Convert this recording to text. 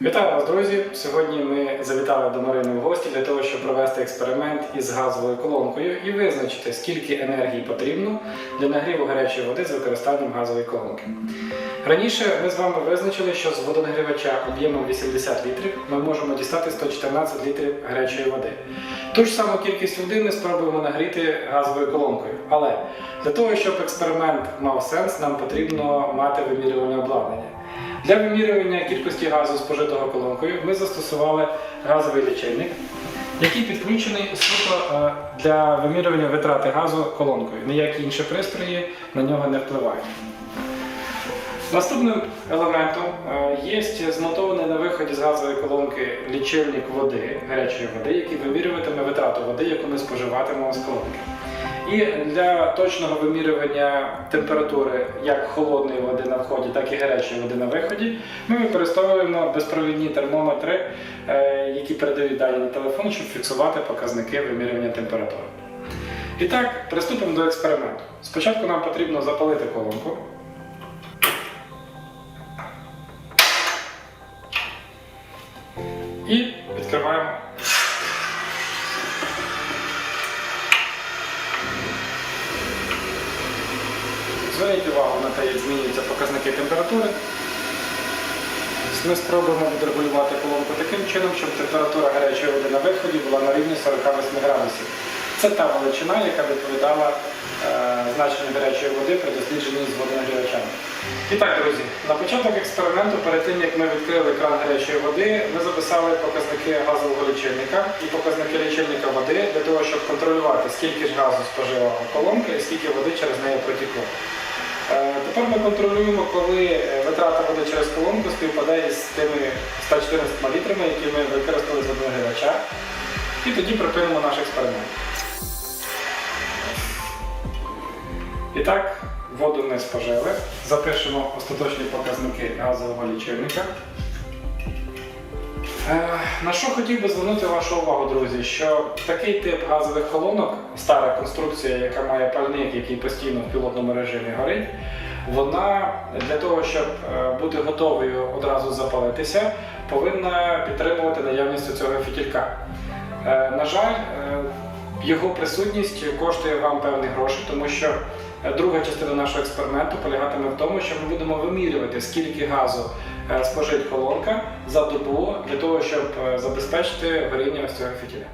Вітаю вас, друзі! Сьогодні ми завітали до Марини в гості для того, щоб провести експеримент із газовою колонкою і визначити, скільки енергії потрібно для нагріву гарячої води з використанням газової колонки. Раніше ми з вами визначили, що з водонагрівача об'ємом 80 літрів ми можемо дістати 114 літрів гарячої води. Ту ж саму кількість води ми спробуємо нагріти газовою колонкою. Але для того, щоб експеримент мав сенс, нам потрібно мати вимірювальне обладнання. Для вимірювання кількості газу спожитого колонкою ми застосували газовий лічильник, який підключений суто е, для вимірювання витрати газу колонкою. Ніякі інші пристрої на нього не впливають. Наступним елементом е, є змонтований на виході з газової колонки лічильник води, гарячої води, який вимірюватиме витрату води, яку ми споживатимемо з колонки. І для точного вимірювання температури як холодної води на вході, так і гарячої води на виході, ми використовуємо безпровідні термометри, е, які передають дані на телефон, щоб фіксувати показники вимірювання температури. І так, приступимо до експерименту. Спочатку нам потрібно запалити колонку. І відкриваємо. Зверніть увагу на те, як змінюються показники температури. Ми спробуємо відрегулювати колонку таким чином, щоб температура гарячої води на виході була на рівні 48 градусів. Це та величина, яка відповідала е, значенню гарячої води при дослідженні з водонагрівачами. І так, друзі, на початок експерименту, перед тим як ми відкрили кран гарячої води, ми записали показники газового лічильника і показники лічильника води для того, щоб контролювати, скільки ж газу споживала колонка і скільки води через неї протікло. Е, Тепер ми контролюємо, коли е, витрата води через колонку співпадає з тими 114 літрами, які ми використали з водонагрівача. І тоді припинимо наш експеримент. І так, воду ми спожили. Запишемо остаточні показники газового лічильника. Е, На що хотів би звернути вашу увагу, друзі, що такий тип газових колонок, стара конструкція, яка має пальник, який постійно в пілотному режимі горить, вона для того, щоб е, бути готовою одразу запалитися, повинна підтримувати наявність цього фітілька. Е, На жаль, його присутність коштує вам певні гроші, тому що друга частина нашого експерименту полягатиме в тому, що ми будемо вимірювати, скільки газу е, спожить колонка за добу для того, щоб е, забезпечити горіння ось цього фітіля.